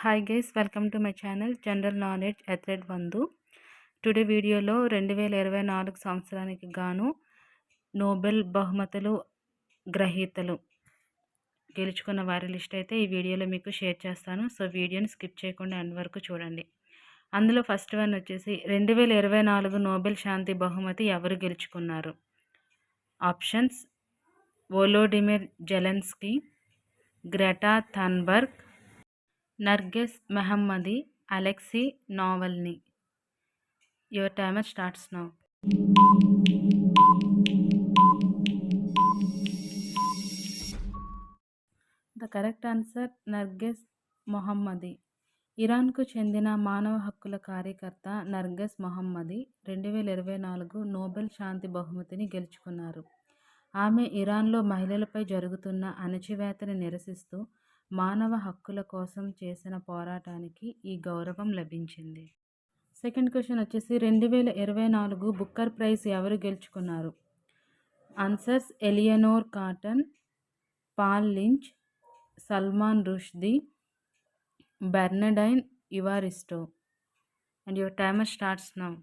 Hi guys welcome to my channel general knowledge ఎథ్రెడ్ వందు today వీడియోలో రెండు వేల ఇరవై నాలుగు సంవత్సరానికి గాను నోబెల్ బహుమతులు గ్రహీతలు గెలుచుకున్న వారి లిస్ట్ అయితే ఈ వీడియోలో మీకు షేర్ చేస్తాను. సో వీడియోని స్కిప్ చేయకుండా ఎండ్ వరకు చూడండి. అందులో ఫస్ట్ వన్ వచ్చేసి రెండు వేల ఇరవై నాలుగు నోబెల్ శాంతి బహుమతి ఎవరు గెలుచుకున్నారు? Options Volodymyr Zelensky Greta Thunberg Narges Mohammadi Alexei Navalny. Your timer starts now. The correct answer Narges Mohammadi. ఇరాన్కు చెందిన మానవ హక్కుల కార్యకర్త నర్గెస్ మొహమ్మది రెండు వేల ఇరవై నాలుగు నోబెల్ శాంతి బహుమతిని గెలుచుకున్నారు. ఆమె ఇరాన్లో మహిళలపై జరుగుతున్న అణచివేతని నిరసిస్తూ మానవ హక్కుల కోసం చేసిన పోరాటానికి ఈ గౌరవం లభించింది. సెకండ్ క్వశ్చన్ వచ్చేసి రెండు వేల ఇరవై నాలుగు బుక్కర్ ప్రైజ్ ఎవరు గెలుచుకున్నారు? Answers Eleanor Catton Paul Lynch Salman Rushdie Bernardine Evaristo. And your timer starts now.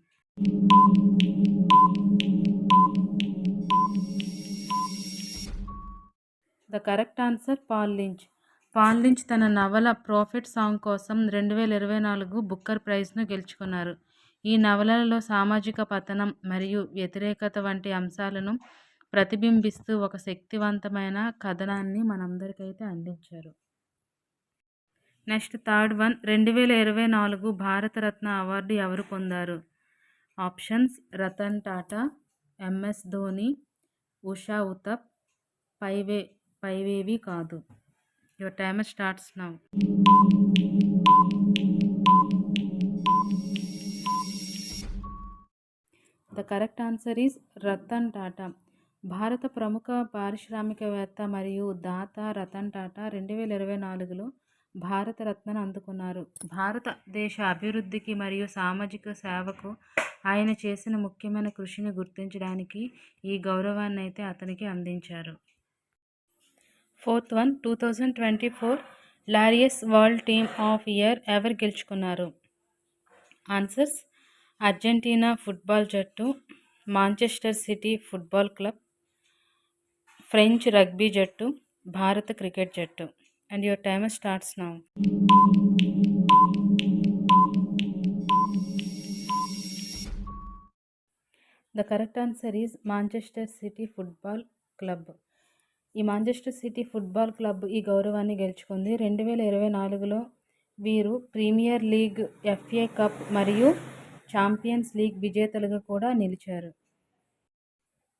The correct answer Paul Lynch. Paul Lynch తన నవల ప్రాఫిట్ సాంగ్ కోసం రెండు వేల ఇరవై నాలుగు బుక్కర్ ప్రైజ్ను గెలుచుకున్నారు. ఈ నవలలో సామాజిక పతనం మరియు వ్యతిరేకత వంటి అంశాలను ప్రతిబింబిస్తూ ఒక శక్తివంతమైన కథనాన్ని మనందరికైతే అందించారు. నెక్స్ట్ థర్డ్ వన్ రెండు వేల ఇరవై నాలుగు భారతరత్న అవార్డు ఎవరు పొందారు? ఆప్షన్స్ రతన్ టాటా ఎంఎస్ ధోని ఉషా ఉతప్ పైవే పైవేవి కాదు. Your timer starts now. The correct answer is Ratan Tata. భారత ప్రముఖ పారిశ్రామికవేత్త మరియు దాత రతన్ టాటా రెండు వేల ఇరవై నాలుగులో భారతరత్నను అందుకున్నారు. భారతదేశ అభివృద్ధికి మరియు సామాజిక సేవకు ఆయన చేసిన ముఖ్యమైన కృషిని గుర్తించడానికి ఈ గౌరవాన్ని అయితే అతనికి అందించారు. Fourth one two thousand twenty four Laureus World team of year ఎవరు గెలుచుకున్నారు? ఆన్సర్స్ అర్జెంటీనా ఫుట్బాల్ జట్టు Manchester City football club French rugby జట్టు భారత క్రికెట్ జట్టు. And your time starts now the correct answer is Manchester City football club ఈ Manchester City football club ఈ గౌరవాన్ని గెలుచుకుంది. రెండు వేల ఇరవై నాలుగులో వీరు ప్రీమియర్ లీగ్ ఎఫ్ఏ కప్ మరియు ఛాంపియన్స్ లీగ్ విజేతలుగా కూడా నిలిచారు.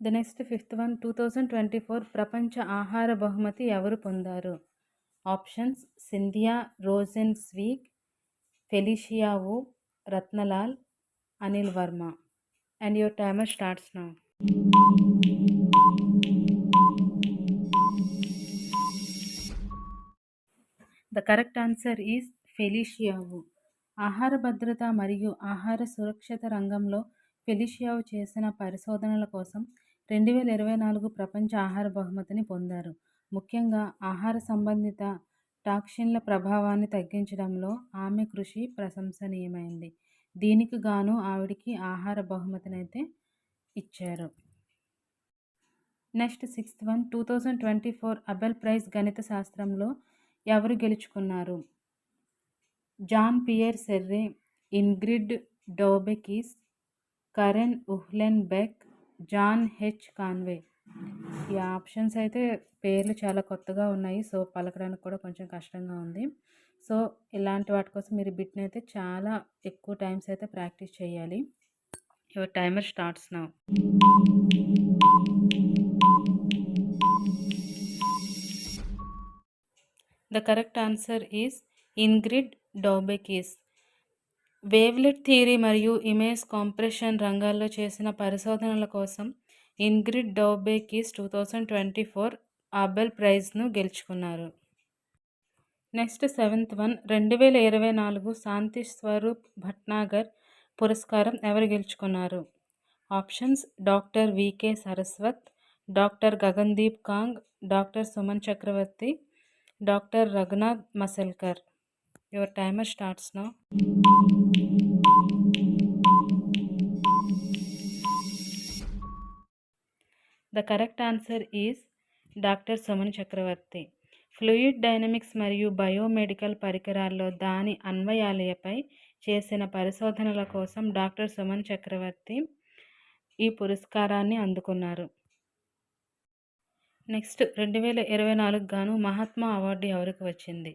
The next fifth one two thousand twenty four ప్రపంచ ఆహార బహుమతి ఎవరు పొందారు? Options Cynthia Rosenzweig Felicia Rattan Lal Anil Verma. And your timer starts now. The correct answer is Felicia ఆహార భద్రత మరియు ఆహార సురక్షిత రంగంలో ఫెలిషియావు చేసిన పరిశోధనల కోసం రెండు వేల ఇరవై నాలుగు ప్రపంచ ఆహార బహుమతిని పొందారు. ముఖ్యంగా ఆహార సంబంధిత టాక్సిన్ల ప్రభావాన్ని తగ్గించడంలో ఆమె కృషి ప్రశంసనీయమైంది. దీనికి గాను ఆవిడికి ఆహార బహుమతిని అయితే ఇచ్చారు. Next sixth one two thousand twenty four Abel prize గణిత శాస్త్రంలో ఎవరు గెలుచుకున్నారు? Jean Pierre Serre Ingrid Daubechies Karen Uhlenbeck John H Conway. ఈ ఆప్షన్స్ అయితే పేర్లు చాలా కొత్తగా ఉన్నాయి సో పలకడానికి కూడా కొంచెం కష్టంగా ఉంది. సో ఇలాంటి వాటి కోసం మీరు బిట్ని అయితే చాలా ఎక్కువ టైమ్స్ అయితే ప్రాక్టీస్ చేయాలి. Your timer starts now. The correct answer is Ingrid Daubechies wavelet theory మరియు ఇమేజ్ కాంప్రెషన్ రంగాల్లో చేసిన పరిశోధనల కోసం Ingrid Daubechies two thousand twenty four Abel ప్రైజ్ను గెలుచుకున్నారు. నెక్స్ట్ సెవెంత్ వన్ రెండు వేల ఇరవై నాలుగు శాంతి స్వరూప్ భట్నాగర్ పురస్కారం ఎవరు గెలుచుకున్నారు? Options doctor VK Saraswat doctor Gagandeep Kang doctor Suman Chakravarthy doctor Raghunath Mashelkar. Your timer starts now. The correct answer is doctor Suman Chakravarthy. Fluid dynamics మరియు biomedical పరికరాల్లో దాని అన్వయాలయపై చేసిన పరిశోధనల కోసం డాక్టర్ సుమన్ చక్రవర్తి ఈ పురస్కారాన్ని అందుకున్నారు. నెక్స్ట్ రెండు వేల ఇరవై నాలుగు గాను మహాత్మా అవార్డు ఎవరికి వచ్చింది?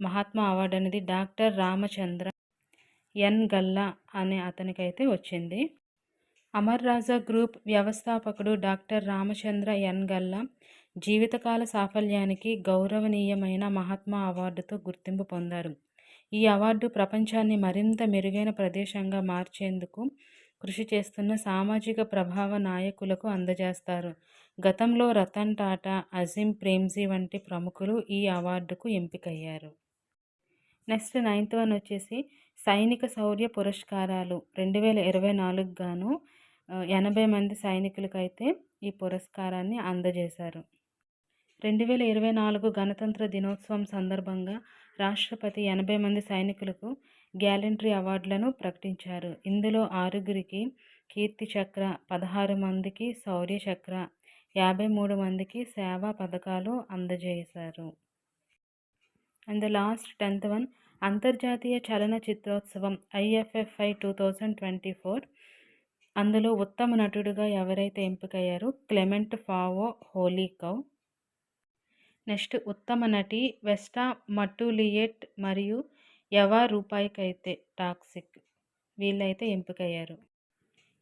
మహాత్మా అవార్డు అనేది డాక్టర్ రామచంద్ర ఎన్ గల్లా అనే అతనికైతే వచ్చింది. అమర్ రాజా గ్రూప్ వ్యవస్థాపకుడు డాక్టర్ రామచంద్ర ఎన్ గల్లా జీవితకాల సాఫల్యానికి గౌరవనీయమైన మహాత్మా అవార్డుతో గుర్తింపు పొందారు. ఈ అవార్డు ప్రపంచాన్ని మరింత మెరుగైన ప్రదేశంగా మార్చేందుకు కృషి చేస్తున్న సామాజిక ప్రభావ నాయకులకు అందజేస్తారు. గతంలో రతన్ టాటా అజిమ్ ప్రేమ్జీ వంటి ప్రముఖులు ఈ అవార్డుకు ఎంపికయ్యారు. నెక్స్ట్ నైన్త్ వన్ వచ్చేసి సైనిక శౌర్య పురస్కారాలు. రెండు వేల ఇరవై నాలుగు గాను ఎనభై మంది సైనికులకైతే ఈ పురస్కారాన్ని అందజేశారు. రెండు వేల ఇరవై నాలుగు గణతంత్ర దినోత్సవం సందర్భంగా రాష్ట్రపతి ఎనభై మంది సైనికులకు గ్యాలంటరీ అవార్డులను ప్రకటించారు. ఇందులో ఆరుగురికి కీర్తి చక్ర పదహారు మందికి శౌర్య చక్ర యాభై మూడు మందికి సేవా పథకాలు అందజేశారు. And the last tenth one అంతర్జాతీయ చలన చిత్రోత్సవం IFFI two thousand twenty four. అందులో ఉత్తమ నటుడుగా ఎవరైతే ఎంపికయ్యారో Clement Favreau Holy Cow next ఉత్తమ నటి వెస్టా మట్టులియెట్ మరియు ఎవా రూపాయికైతే టాక్సిక్. వీళ్ళైతే ఎంపికయ్యారు.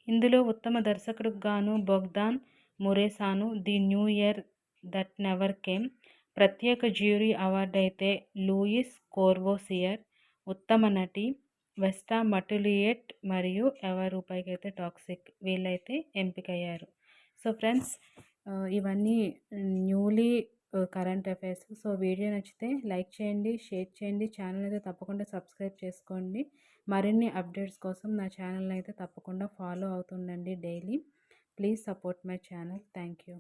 ఇందులో ఉత్తమ దర్శకుడికి గాను Bogdan Muresanu the new year that never came ప్రత్యేక జ్యూరీ అవార్డు అయితే లూయిస్ కోర్వోసియర్ ఉత్తమ నటి వెస్టా మటులియెట్ మరియు ఎవా రూపాయికైతే టాక్సిక్. వీళ్ళైతే ఎంపికయ్యారు. సో ఫ్రెండ్స్ ఇవన్నీ newly current affairs. So video నచ్చితే లైక్ చేయండి షేర్ చేయండి. ఛానల్ అయితే తప్పకుండా సబ్స్క్రైబ్ చేసుకోండి. మరిన్ని అప్డేట్స్ కోసం నా ఛానల్ అయితే తప్పకుండా follow అవుతుండండి daily. Please support my channel. Thank you.